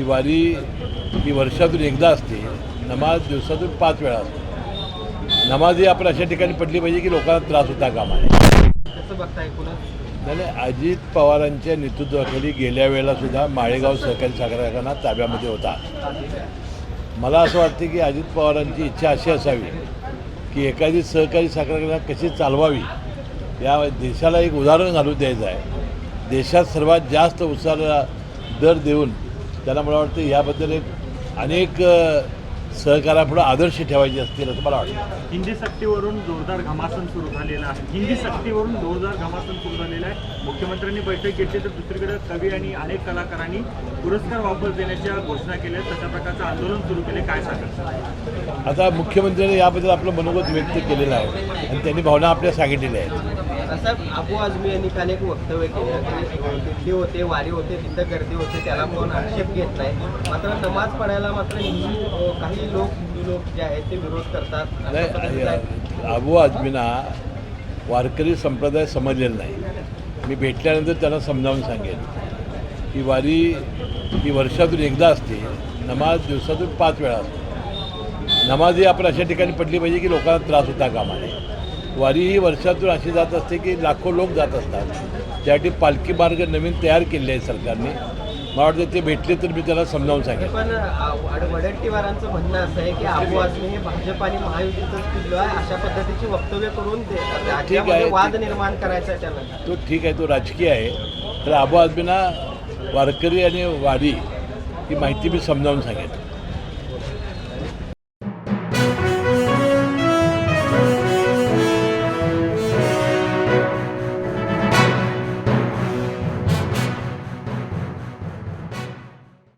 ही वारी ही वर्षातून एकदा असते. नमाज दिवसातून पाच वेळा असते. नमाज ही आपण अशा ठिकाणी पडली पाहिजे की लोकांना त्रास होता कामा नये. कसं बघता एकूणच नाही नाही, अजित पवारांच्या नेतृत्वाखाली गेल्या वेळेला सुद्धा माळेगाव सहकारी साखर कारखाना ताब्यामध्ये होता. मला असं वाटतं की अजित पवारांची इच्छा अशी असावी की एखादी सहकारी साखर कारखाना कशी चालवावी. या देशाला एक उदाहरण घालून द्यायचं आहे. देशात सर्वात जास्त उसाला दर देऊन त्यांना मला वाटतं याबद्दल एक अनेक सहकारापुढं आदर्श ठेवायचे असतील असं मला वाटतं. हिंदी सक्तीवरून जोरदार घमासन सुरू झालेलं आहे. हिंदी सक्तीवरून जोरदार घमासन सुरू झालेलं आहे. मुख्यमंत्र्यांनी बैठक घेतली तर दुसरीकडे कवी आणि अनेक कलाकारांनी पुरस्कार वापस देण्याच्या घोषणा केल्या. तशा प्रकारचं आंदोलन सुरू केले. काय सांगाल? आता मुख्यमंत्र्यांनी याबद्दल आपलं मनोगत व्यक्त केलेलं आहे. आणि त्यांनी भावना आपल्या सांगितलेल्या आहेत. असं अबू आझमी यांनी काल एक वक्तव्य केलं. की दिंडी होते वारी होते तिथं गर्दी होते त्याला कोण आक्षेप घेत नाही. मात्र नमाज पडायला मात्र हिंदू काही लोक हिंदू लोक जे आहेत ते विरोध करतात. अबू आजमीना वारकरी संप्रदाय समजलेला नाही. मी भेटल्यानंतर त्यांना समजावून सांगेन ही वारी ही वर्षातून एकदा असते नमाज दिवसातून पाच वेळा असते. नमाज ही आपण अशा ठिकाणी पडली पाहिजे की लोकांना त्रास होता कामा नये. वारी ही वर्षातून अशी जात असते की लाखो लोक जात असतात. त्यासाठी पालखी मार्ग नवीन तयार केले आहे सरकारने. मला वाटतं ते भेटले तर मी त्याला समजावून सांगेन. पण वडट्टीवारांचं म्हणणं असं आहे की अबू आझमी हे भाजप आणि महायुतीचंच पिल्लो आहे अशा पद्धतीची वक्तव्य करून ते राज्यामध्ये आहे. वाद निर्माण करायचा त्याला तो ठीक आहे तो राजकीय आहे. तर आबू आजमीना वारकरी आणि वारी ही माहिती मी समजावून सांगेन.